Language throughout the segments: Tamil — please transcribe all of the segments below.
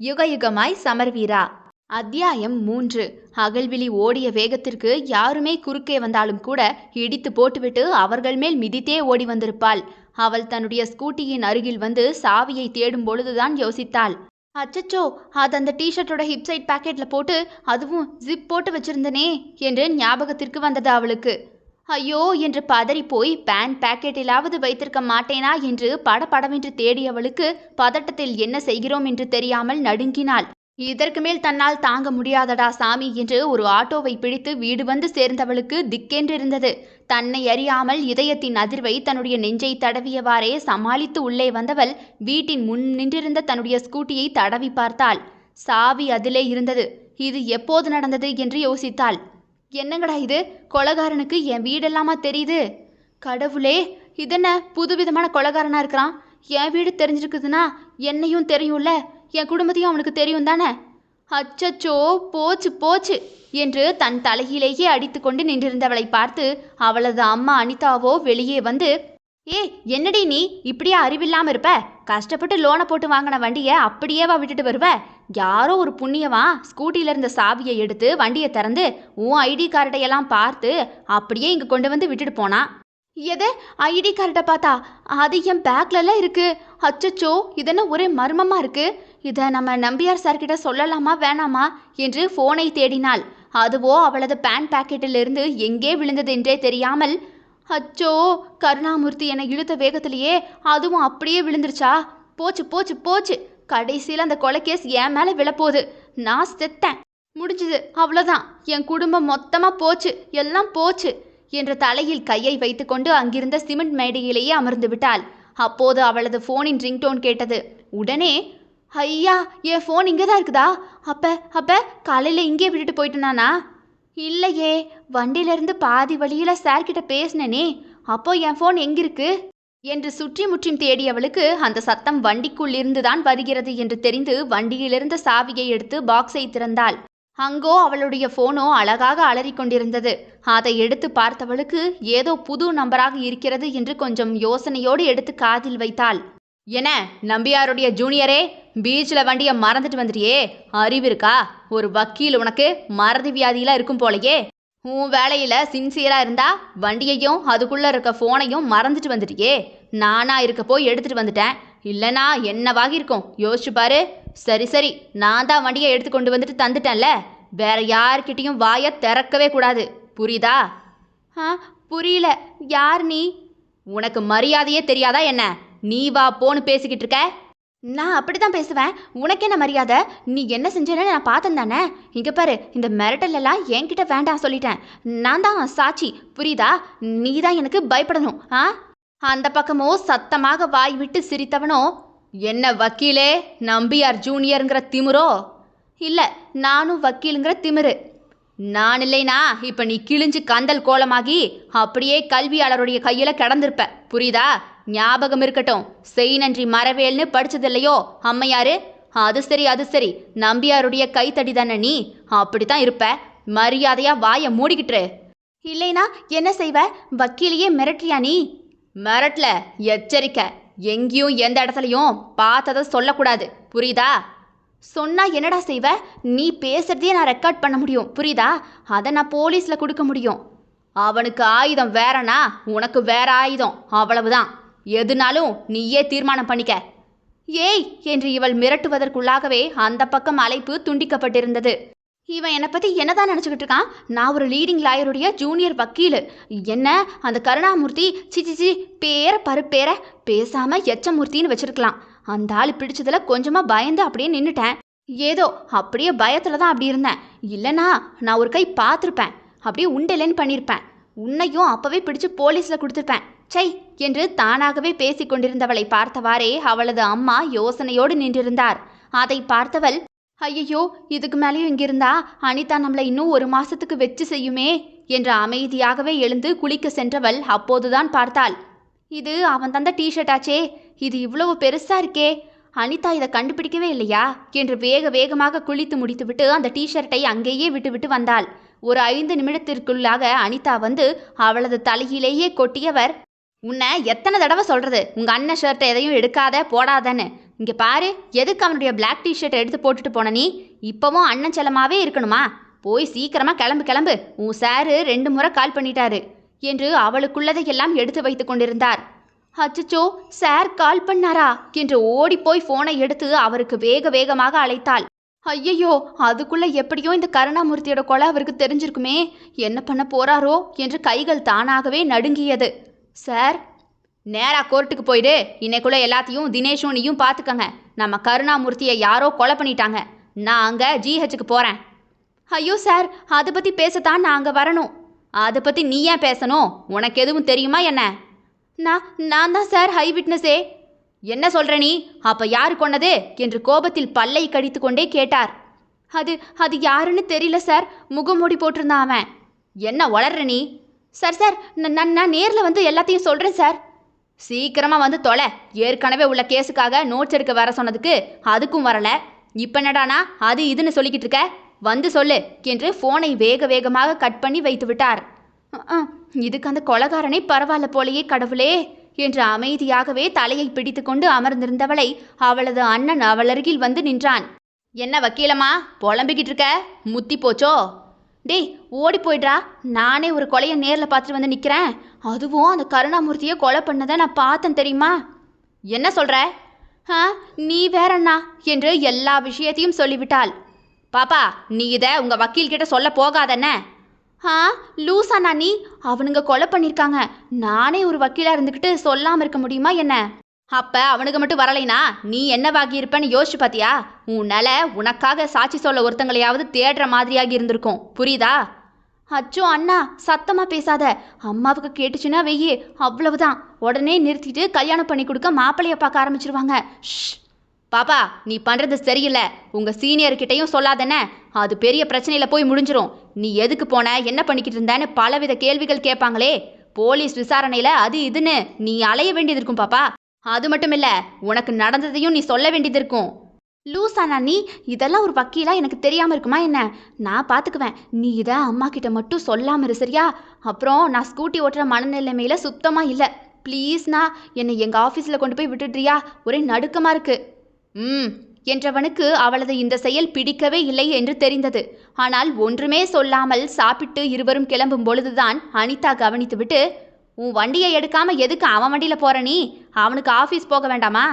யுகயுகமாய் சமர்வீரா. அத்தியாயம் மூன்று. அகல்விழி ஓடிய வேகத்திற்கு யாருமே குறுக்கே வந்தாலும் கூட இடித்து போட்டுவிட்டு அவர்கள் மேல் மிதித்தே ஓடி வந்திருப்பாள். அவள் தன்னுடைய ஸ்கூட்டியின் அருகில் வந்து சாவியை தேடும் பொழுதுதான் யோசித்தாள். அச்சச்சோ அது அந்த டிஷர்ட்டோட ஹிப் சைட் பாக்கெட்ல போட்டு அதுவும் ஜிப் போட்டு வச்சிருந்தனே என்று ஞாபகத்திற்கு வந்தது அவளுக்கு. ஐயோ என்று பதறி போய் பேன் பாக்கெட்டிலாவது வைத்திருக்க மாட்டேனா? என்று படபடவென்று தேடியவளுக்கு பதட்டத்தில் என்ன செய்கிறோம்? என்று தெரியாமல் நடுங்கினாள். இதற்கு மேல் தன்னால் தாங்க முடியாதடா சாமி என்று ஒரு ஆட்டோவை பிடித்து வீடு வந்து சேர்ந்தவளுக்கு திக்கென்றிருந்தது. தன்னை அறியாமல் இதயத்தின் அதிர்வை தன்னுடைய நெஞ்சை தடவியவாறே சமாளித்து உள்ளே வந்தவள் வீட்டின் முன் நின்றிருந்த தன்னுடைய ஸ்கூட்டியை தடவி பார்த்தாள். சாவி அதிலே இருந்தது. இது எப்போது நடந்தது? என்று யோசித்தாள். என்னங்கடா இது? கொலகாரனுக்கு என் வீடெல்லாமா தெரியுது? கடவுளே இதென்ன புதுவிதமான கொலகாரனாக இருக்கிறான்? என் வீடு தெரிஞ்சிருக்குதுன்னா என்னையும் தெரியும்ல? என் குடும்பத்தையும் அவனுக்கு தெரியும் தானே அச்சச்சோ போச்சு போச்சு என்று தன் தலையிலேயே அடித்துக்கொண்டு நின்றிருந்தவளை பார்த்து அவளது அம்மா அனிதாவோ வெளியே வந்து ஏய் என்னடி நீ? இப்படியே அறிவில்லாம இருப்ப? கஷ்டப்பட்டு லோனை போட்டு வாங்கின வண்டியை அப்படியேவா விட்டுட்டு வருவ? யாரோ ஒரு புண்ணியவா ஸ்கூட்டியில் இருந்த சாவியை எடுத்து வண்டியை திறந்து உன் ஐடி கார்டையெல்லாம் பார்த்து அப்படியே இங்க கொண்டு வந்து விட்டுட்டு போனா. எது? ஐடி கார்டை பார்த்தா? அது என் பேக்லலாம் இருக்கு. அச்சச்சோ இதென்ன ஒரே மர்மமா இருக்கு? இதை நம்ம நம்பியார் சார்கிட்ட சொல்லலாமா வேணாமா? என்று ஃபோனை தேடினாள். அதுவோ அவளது பேன் பாக்கெட்டிலிருந்து எங்கே விழுந்தது என்றே தெரியாமல் அச்சோ கருணாமூர்த்தி என்னை இழுத்த வேகத்திலேயே அதுவும் அப்படியே விழுந்துருச்சா? போச்சு போச்சு போச்சு. கடைசியில் அந்த கொலைக்கேஸ் என் மேலே விழப்போகுது. நான் செத்தேன். முடிஞ்சுது அவ்வளோதான் என் குடும்பம் மொத்தமாக போச்சு. எல்லாம் போச்சு. என்ற தலையில் கையை வைத்துக்கொண்டு அங்கிருந்த சிமெண்ட் மேடையிலேயே அமர்ந்து விட்டாள். அப்போது அவளது ஃபோனின் ரிங்டோன் கேட்டது. உடனே ஐயா என் ஃபோன் இங்கே தான் இருக்குதா? அப்ப அப்ப காலையில் இங்கே விட்டுட்டு போயிட்டேனானா இல்லையே வண்டியிலிருந்து பாதி வழியில் சார்கிட்ட பேசினேனே அப்போ என் ஃபோன் எங்கிருக்கு? என்று சுற்றி முற்றும் தேடியவளுக்கு அந்த சத்தம் வண்டிக்குள்ளிருந்துதான் வருகிறது என்று தெரிந்து வண்டியிலிருந்த சாவியை எடுத்து பாக்ஸை திறந்தாள். அங்கோ அவளுடைய போனோ அழகாக அலறிக்கொண்டிருந்தது. அதை எடுத்து பார்த்தவளுக்கு ஏதோ புது நம்பராக இருக்கிறது என்று கொஞ்சம் யோசனையோடு எடுத்து காதில் வைத்தாள். என்ன நம்பியாருடைய ஜூனியரே பீச்சில் வண்டியை மறந்துட்டு வந்துட்டியே அறிவு இருக்கா? ஒரு வக்கீல் உனக்கு மறதி வியாதியெலாம் இருக்கும் போலயே. உன் வேலையில் சின்சியராக இருந்தா வண்டியையும் அதுக்குள்ளே இருக்க ஃபோனையும் மறந்துட்டு வந்துட்டியே. நானாக இருக்க போய் எடுத்துகிட்டு வந்துட்டேன். இல்லைனா என்னவாகி இருக்கும்? யோசிச்சு பாரு. சரி சரி நான் தான் வண்டியை எடுத்து கொண்டு வந்துட்டு தந்துட்டேன்ல. வேற யார்கிட்டையும் வாயை திறக்கவே கூடாது. புரியுதா? ஆ புரியல. யார் நீ? உனக்கு மரியாதையே தெரியாதா என்ன? நீ வா போன்னு பேசிக்கிட்டு இருக்க. நான் அப்படிதான் பேசுவேன். உனக்கு என்ன மரியாதை? நீ என்ன செஞ்சேன்னு நான் பார்த்தேன் தானே? இங்கே பாரு இந்த மிரட்டலெல்லாம் என்கிட்ட வேண்டாம் சொல்லிட்டேன். நான் தான் சாட்சி புரியுதா? நீ தான் எனக்கு பயப்படணும் ஆ? அந்த பக்கமோ சத்தமாக வாய் விட்டு சிரித்தவனோ? என்ன வக்கீலே நம்பியார் ஜூனியருங்கிற திமிரோ இல்லை நானும் வக்கீலுங்கிற திமிரு. நான் இல்லைனா இப்போ நீ கிழிஞ்சு கந்தல் கோலமாகி அப்படியே கல்வியாளருடைய கையில் கிடந்திருப்ப புரியுதா? ஞாபகம் இருக்கட்டும். செய் நன்றி மறவேல்னு படிச்சதில்லையோ? அம்மையாரு அது சரி அது சரி. நம்பியாருடைய கைத்தடி தானே நீ? அப்படித்தான் இருப்ப. மரியாதையா வாயை மூடிக்கிட்டுரு. இல்லைனா என்ன செய்வ? வக்கீலையே மிரட்டியா நீ? மிரட்டல எச்சரிக்கை. எங்கேயும் எந்த இடத்துலையும் பார்த்ததை சொல்லக்கூடாது. புரியுதா? சொன்னா என்னடா செய்வ? நீ பேசுறதையே நான் ரெக்கார்ட் பண்ண முடியும். புரியுதா? அதை நான் போலீஸ்ல கொடுக்க முடியும். அவனுக்கு ஆயுதம் வேறனா? உனக்கு வேற ஆயுதம். அவ்வளவுதான். எதுனாலும் நீயே தீர்மானம் பண்ணிக்க. ஏய் என்று இவள் மிரட்டுவதற்குள்ளாகவே அந்த பக்கம் அழைப்பு துண்டிக்கப்பட்டிருந்தது. இவன் என்னை பற்றி என்னதான் நினச்சிக்கிட்டு இருக்கான்? நான் ஒரு லீடிங் லாயருடைய ஜூனியர் வக்கீல். என்ன அந்த கருணாமூர்த்தி சிச்சி சி பேர பருப்பேர பேசாமல் எச்சமூர்த்தின்னு வச்சிருக்கலாம். அந்த ஆள் பிடிச்சதில் கொஞ்சமாக பயந்து அப்படியே நின்றுட்டேன் ஏதோ அப்படியே பயத்தில் தான் அப்படி இருந்தேன். இல்லைனா நான் ஒரு கை பார்த்துருப்பேன். அப்படியே உண்டலைன்னு பண்ணியிருப்பேன் உன்னையும் அப்போவே பிடிச்சு போலீஸில் கொடுத்துருப்பேன். சை என்று தானாகவே பேசிக் கொண்டிருந்தவளை பார்த்தவாறே அவளது அம்மா யோசனையோடு நின்றிருந்தார். அதை பார்த்தவள் ஐயையோ இதுக்கு மேலேயும் இங்கிருந்தா அனிதா நம்மளை இன்னும் ஒரு மாசத்துக்கு வெச்சு செய்யுமே என்று அமைதியாகவே எழுந்து குளிக்க சென்றவள் அப்போதுதான் பார்த்தாள். இது அவன் தந்த டிஷர்ட்டாச்சே இது இவ்வளவு பெருசா இருக்கே அனிதா இதை கண்டுபிடிக்கவே இல்லையா? என்று வேக வேகமாக குளித்து முடித்துவிட்டு அந்த டிஷர்ட்டை அங்கேயே விட்டுவிட்டு வந்தாள். ஒரு ஐந்து நிமிடத்திற்குள்ளாக அனிதா வந்து அவளது தலையிலேயே கொட்டியவர் உன்னை எத்தனை தடவை சொல்கிறது உங்கள் அண்ணன் ஷர்ட்டை எதையும் எடுக்காத போடாதன்னு. இங்கே பாரு எதுக்கு அவனுடைய பிளாக் டிஷர்ட் எடுத்து போட்டுட்டு போன நீ? இப்போவும் அண்ணன் செல்லமாவே இருக்கணுமா? போய் சீக்கிரமாக கிளம்பு கிளம்பு. உன் சாரு ரெண்டு முறை கால் பண்ணிட்டாரு என்று அவளுக்குள்ளதையெல்லாம் எடுத்து வைத்து கொண்டிருந்தார். அச்சச்சோ சார் கால் பண்ணாரா? என்று ஓடிப்போய் ஃபோனை எடுத்து அவருக்கு வேக வேகமாக அழைத்தாள். ஐயையோ அதுக்குள்ளே எப்படியோ இந்த கருணாமூர்த்தியோட கொலை அவருக்கு தெரிஞ்சிருக்குமே. என்ன பண்ண போறாரோ என்று கைகள் தானாகவே நடுங்கியது. சார் நேராக கோர்ட்டுக்கு போயிடு. இன்னைக்குள்ளே எல்லாத்தையும் தினேஷும் நீயும் பார்த்துக்கங்க நம்ம கருணாமூர்த்தியை யாரோ கொலை பண்ணிட்டாங்க. நான் அங்கே ஜிஹெச்சுக்கு போகிறேன் ஐயோ சார் அதை பற்றி பேசத்தான் நான் அங்கே வரணும். அதை பற்றி நீ ஏன் பேசணும்? உனக்கு எதுவும் தெரியுமா என்ன? நான் நான் தான் சார் ஹை விட்னஸே என்ன சொல்கிற நீ? அப்போ யார் கொன்னது? என்று கோபத்தில் பல்லை கடித்து கொண்டே கேட்டார். அது அது யாருன்னு தெரியல சார். முகமூடி போட்டிருந்தான் அவன். என்ன வளர்ற நீ? சார் சார் நான் நான் நேரில் வந்து எல்லாத்தையும் சொல்கிறேன் சார். சீக்கிரமாக வந்து தொலை. ஏற்கனவே உள்ள கேஸுக்காக நோட்ஸ் எடுக்க வர சொன்னதுக்கு அதுக்கும் வரல. இப்போ என்னடானா அது இதுன்னு சொல்லிக்கிட்டு இருக்க? வந்து சொல்லு என்று ஃபோனை வேக வேகமாக கட் பண்ணி வைத்து விட்டார். இதுக்கு அந்த கொலகாரனை பரவாயில்ல போலையே கடவுளே என்று அமைதியாகவே தலையை பிடித்துக்கொண்டு அமர்ந்திருந்தவளை அவளது அண்ணன் அவளருகில் வந்து நின்றான். என்ன வக்கீலம்மா புலம்பிக்கிட்டு இருக்க? முத்தி போச்சோ? டேய் ஓடி போயிடுறா. நானே ஒரு கொலையை நேரில் பார்த்துட்டு வந்து நிற்கிறேன் அதுவும் அந்த கருணாமூர்த்தியை கொலை பண்ணதை நான் பார்த்தேன் தெரியுமா? என்ன சொல்கிற ஆ நீ வேறண்ணா என்று எல்லா விஷயத்தையும் சொல்லிவிட்டாள். பாப்பா நீ இதை உங்கள் வக்கீல்கிட்ட சொல்ல போகாதண்ணே. ஆ லூசாண்ணா நீ. அவனுங்க கொலை பண்ணியிருக்காங்க நானே ஒரு வக்கீலாக இருந்துக்கிட்டு சொல்லாமல் இருக்க முடியுமா என்ன? அப்ப அவனுக்கு மட்டும் வரலைனா நீ என்னவாகி இருப்பேன்னு யோசிச்சு பாத்தியா? உன்னால உனக்காக சாட்சி சொல்ல ஒருத்தங்களையாவது தேடுற மாதிரியாகி இருந்திருக்கும். புரியுதா? அச்சோ அண்ணா சத்தமா பேசாத. அம்மாவுக்கு கேட்டுச்சுன்னா வெய்யி அவ்வளவுதான். உடனே நிறுத்திட்டு கல்யாணம் பண்ணி கொடுக்க மாப்பிள்ளைய பார்க்க ஆரம்பிச்சிருவாங்க. ஷ் பாப்பா நீ பண்றது சரியில்லை. உங்க சீனியர் கிட்டயும் அது பெரிய பிரச்சனையில போய் முடிஞ்சிரும். நீ எதுக்கு போன? என்ன பண்ணிக்கிட்டு இருந்தேன்னு பலவித கேள்விகள் கேட்பாங்களே. போலீஸ் விசாரணையில அது இதுன்னு நீ அலைய வேண்டியது இருக்கும் பாப்பா. அது மட்டும் இல்ல உனக்கு நடந்ததையும் நீ சொல்ல வேண்டியது இருக்கும் லூசானா நீ இதெல்லாம் ஒரு வக்கீலா? எனக்கு தெரியாம இருக்குமா என்ன? நான் பாத்துக்குவேன். நீ இதை அம்மா கிட்ட மட்டும் சொல்லாம இரு சரியா? அப்புறம் நான் ஸ்கூட்டி ஓட்டுற மனநிலைமையில சுத்தமா இல்ல. ப்ளீஸ்ண்ணா என்னை எங்க ஆஃபீஸில் கொண்டு போய் விட்டுடுறியா? ஒரே நடுக்கமா இருக்கு. ம் என்றவனுக்கு அவளது இந்த செயல் பிடிக்கவே இல்லை என்று தெரிந்தது. ஆனால் ஒன்றுமே சொல்லாமல் சாப்பிட்டு இருவரும் கிளம்பும் பொழுதுதான் அனிதா கவனித்துவிட்டு உன் வண்டியை எடுக்காம எதுக்கு அவன் வண்டியில போற நீ? அவனுக்கு ஆஃபீஸ் போக வேண்டாமா?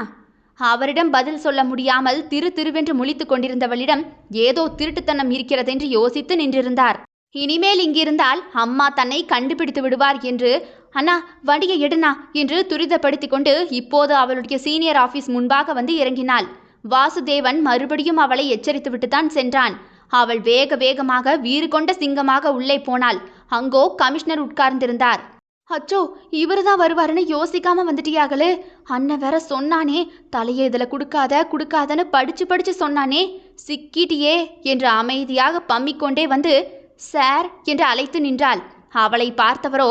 அவரிடம் பதில் சொல்ல முடியாமல் திரு திருவென்று முழித்து கொண்டிருந்தவளிடம் ஏதோ திருட்டுத்தனம் இருக்கிறதென்று யோசித்து நின்றிருந்தார். இனிமேல் இங்கிருந்தால் அம்மா தன்னை கண்டுபிடித்து விடுவார் என்று அண்ணா வண்டியை எடுனா என்று துரிதப்படுத்திக் கொண்டு இப்போது அவளுடைய சீனியர் ஆபீஸ் முன்பாக வந்து இறங்கினாள். வாசுதேவன் மறுபடியும் அவளை எச்சரித்துவிட்டுத்தான் சென்றான். அவள் வேக வேகமாக வீறு கொண்ட சிங்கமாக உள்ளே போனாள். அங்கோ கமிஷனர் உட்கார்ந்திருந்தார். அச்சோ இவரு தான் வருவாருன்னு யோசிக்காம வந்துட்டியாகளே? அண்ணன் வேற சொன்னானே தலையை இதில் கொடுக்காத கொடுக்காதன்னு படிச்சு படிச்சு சொன்னானே. சிக்கிட்டியே என்று அமைதியாக பம்மிக்கொண்டே வந்து சார் என்று அழைத்து நின்றாள். அவளை பார்த்தவரோ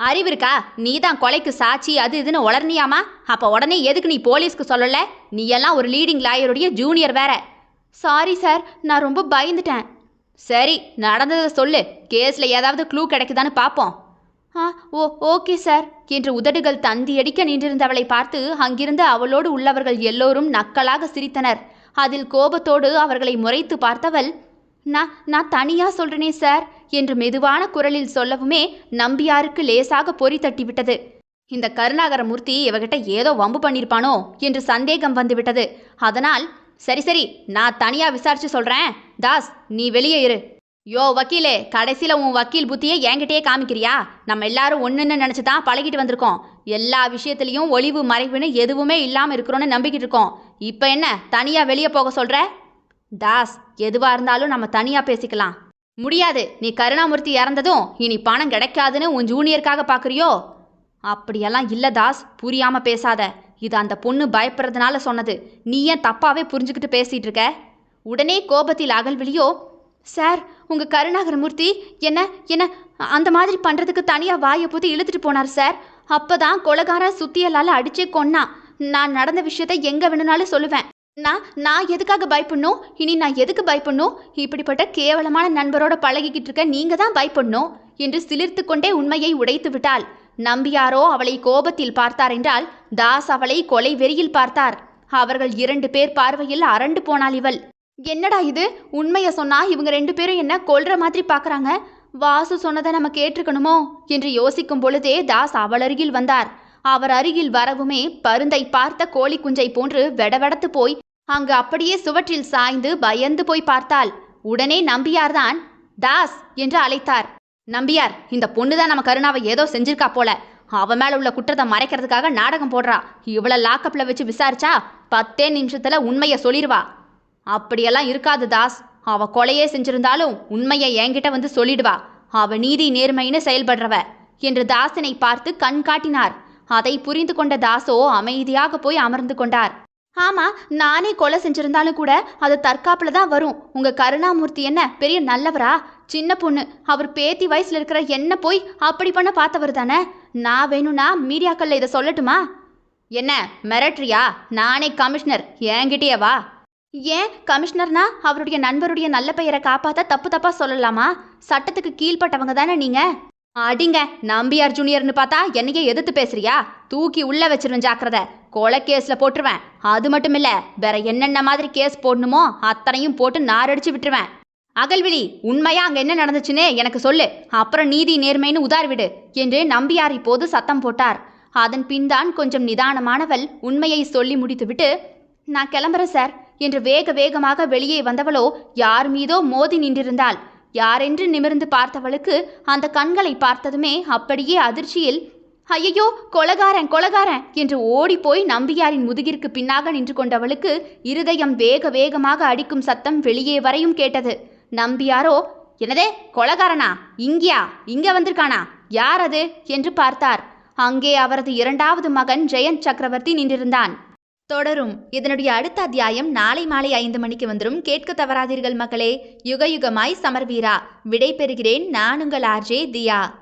அறிவிருக்கா நீ தான் கொலைக்கு சாட்சி அது இதுன்னு உளர்னியாமா? அப்ப உடனே எதுக்கு நீ போலீஸ்க்கு சொல்லல? நீ எல்லாம் ஒரு லீடிங் லாயருடைய ஜூனியர் வேற. சாரி சார் நான் ரொம்ப பயந்துட்டேன். சரி நடந்ததை சொல்லு. கேஸ்ல ஏதாவது க்ளூ கிடைக்குதான்னு பார்ப்போம் ஆ ஓ ஓகே சார். என்று உதடுகள் தந்தி அடிக்க நின்றிருந்தவளை பார்த்து அங்கிருந்து அவளோடு உள்ளவர்கள் எல்லோரும் நக்கலாக சிரித்தனர். அதில் கோபத்தோடு அவர்களை முறைத்து பார்த்தவள் நான் நான் தனியா சொல்றேனே சார் என்று மெதுவான குரலில் சொல்லவுமே நம்பியாருக்கு லேசாக பொறி தட்டிவிட்டது. இந்த கருணாகரமூர்த்தி இவகிட்ட ஏதோ வம்பு பண்ணியிருப்பானோ என்று சந்தேகம் வந்துவிட்டது. அதனால் சரி சரி நான் தனியா விசாரிச்சு சொல்றேன். தாஸ் நீ வெளியே இரு. யோ வக்கீலே கடைசியில் உன் வக்கீல் புத்தியை என்கிட்டயே காமிக்கிறியா? நம்ம எல்லாரும் ஒன்றுன்னு நினச்சி தான் பழகிட்டு வந்திருக்கோம். எல்லா விஷயத்துலையும் ஒளிவு மறைவுன்னு எதுவுமே இல்லாமல் இருக்கிறோன்னு நம்பிக்கிட்டு இருக்கோம். இப்போ என்ன தனியாக வெளியே போக சொல்கிற தாஸ் எதுவாக இருந்தாலும் நம்ம தனியாக பேசிக்கலாம். முடியாது நீ கருணாமூர்த்தி இறந்ததும் இனி பணம் கிடைக்காதுன்னு உன் ஜூனியருக்காக பார்க்குறியோ அப்படியெல்லாம் இல்லை தாஸ் புரியாமல் பேசாத. இது அந்த பொண்ணு பயப்படுறதுனால சொன்னது. நீ ஏன் தப்பாகவே புரிஞ்சுக்கிட்டு பேசிகிட்டு இருக்க? உடனே கோபத்தில் அகல்விழியோ சார் உங்கள் கருணாகரமூர்த்தி என்ன என்ன அந்த மாதிரி பண்ணுறதுக்கு தனியாக வாயை போட்டு இழுத்துட்டு போனார் சார். அப்போ தான் கொலகாரன் சுத்தியலால் அடிச்சே கொன்னான் நான் நடந்த விஷயத்த எங்கே வேணும்னாலும் சொல்லுவேன். நான் நான் எதுக்காக பயப்படணும்? இனி நான் எதுக்கு பயப்படணும்? இப்படிப்பட்ட கேவலமான நண்பரோட பழகிக்கிட்டு இருக்க நீங்கள் தான் பயப்படணும்? என்று சிலிர்த்து கொண்டே உண்மையை உடைத்து விட்டாள். நம்பியாரோ அவளை கோபத்தில் பார்த்தார் என்றால் தாஸ் அவளை கொலை வெறியில் பார்த்தார். அவர்கள் இரண்டு பேர் பார்வையில் அரண்டு போனாள் இவள். என்னடா இது? உண்மைய சொன்னா இவங்க ரெண்டு பேரும் என்ன கொல்ற மாதிரி பாக்குறாங்க? வாசு சொன்னதை நம்ம கேட்டிருக்கணுமோ? என்று யோசிக்கும் பொழுதே தாஸ் அவள் அருகில் வந்தார். அவர் அருகில் வரவுமே பருந்தை பார்த்த கோழி குஞ்சை போன்று வெடவெடத்து போய் அங்கு அப்படியே சுவற்றில் சாய்ந்து பயந்து போய் பார்த்தாள். உடனே நம்பியார்தான் தாஸ் என்று அழைத்தார். நம்பியார் இந்த பொண்ணுதான் நம்ம கருணாவை ஏதோ செஞ்சிருக்கா போல. அவ மேல உள்ள குற்றத்தை மறைக்கிறதுக்காக நாடகம் போடுறா. இவ்வளவு லாக்கப்ல வச்சு விசாரிச்சா பத்தே நிமிஷத்துல உண்மைய சொல்லிடுவா அப்படியெல்லாம் இருக்காது தாஸ். அவ கொலையே செஞ்சிருந்தாலும் உண்மையை என்கிட்ட வந்து சொல்லிடுவா. அவ நீதி நேர்மைன்னு செயல்படுறவ. என்று தாசனை பார்த்து கண் காட்டினார். அதை புரிந்து கொண்ட தாசோ அமைதியாக போய் அமர்ந்து கொண்டார். ஆமா நானே கொலை செஞ்சிருந்தாலும் கூட அது தற்காப்புல தான் வரும். உங்க கருணாமூர்த்தி என்ன பெரிய நல்லவரா? சின்ன பொண்ணு. அவர் பேத்தி வயசுல இருக்கிற என்ன போய் அப்படி பண்ண பார்த்தவர் தானே? நான் வேணும்னா மீடியாக்கள்ல இதை சொல்லட்டுமா? என்ன மிரட்றியா நானே கமிஷனர். என்கிட்டயே வா. ஏன் கமிஷனர்னா அவருடைய நண்பருடைய நல்ல பெயரை காப்பாத்த தப்பு தப்பா சொல்லலாமா? சட்டத்துக்கு கீழ்ப்பட்டவங்க தானே நீங்க? அடிங்க நம்பியார் ஜூனியர்னு பார்த்தா என்னையே எதிர்த்து பேசுறியா? தூக்கி உள்ள வச்சிருவேன் ஜாக்கிரத. கொலை கேஸில் போட்டுருவேன். அது மட்டும் இல்லை வேற என்னென்ன மாதிரி கேஸ் போடணுமோ அத்தனையும் போட்டு நாரடிச்சு விட்டுருவேன். அகல்விழி உண்மையா அங்க என்ன நடந்துச்சுன்னு எனக்கு சொல்லு. அப்புறம் நீதி நேர்மைன்னு உதார் விடு என்று நம்பியார் இப்போது சத்தம் போட்டார். அதன் பின்தான் கொஞ்சம் நிதானமானவள் உண்மையை சொல்லி முடித்துவிட்டு நான் கிளம்புறேன் சார். என்று வேக வேகமாக வெளியே வந்தவளோ யார் மீதோ மோதி நின்றிருந்தாள். யாரென்று நிமிர்ந்து பார்த்தவளுக்கு அந்த கண்களை பார்த்ததுமே அப்படியே அதிர்ச்சியில் ஐயையோ கொலகாரன் கொலகாரன்! என்று ஓடிப்போய் நம்பியாரின் முதுகிற்கு பின்னாக நின்று கொண்டவளுக்கு இருதயம் வேக வேகமாக அடிக்கும் சத்தம் வெளியே வரையும் கேட்டது. நம்பியாரோ என்னதே கொலகாரனா? இங்கேயா? இங்க வந்திருக்கானா? யார் அது? என்று பார்த்தார். அங்கே அவரது இரண்டாவது மகன் ஜெயந்த் சக்கரவர்த்தி நின்றிருந்தான். தொடரும். இதனுடைய அடுத்த அத்தியாயம் நாளை மாலை ஐந்து மணிக்கு வந்துடும் கேட்க தவறாதீர்கள் மக்களே. யுக யுகமாய் சமர்வீரா. விடை பெறுகிறேன் நான் உங்கள் ஆர்ஜே தியா.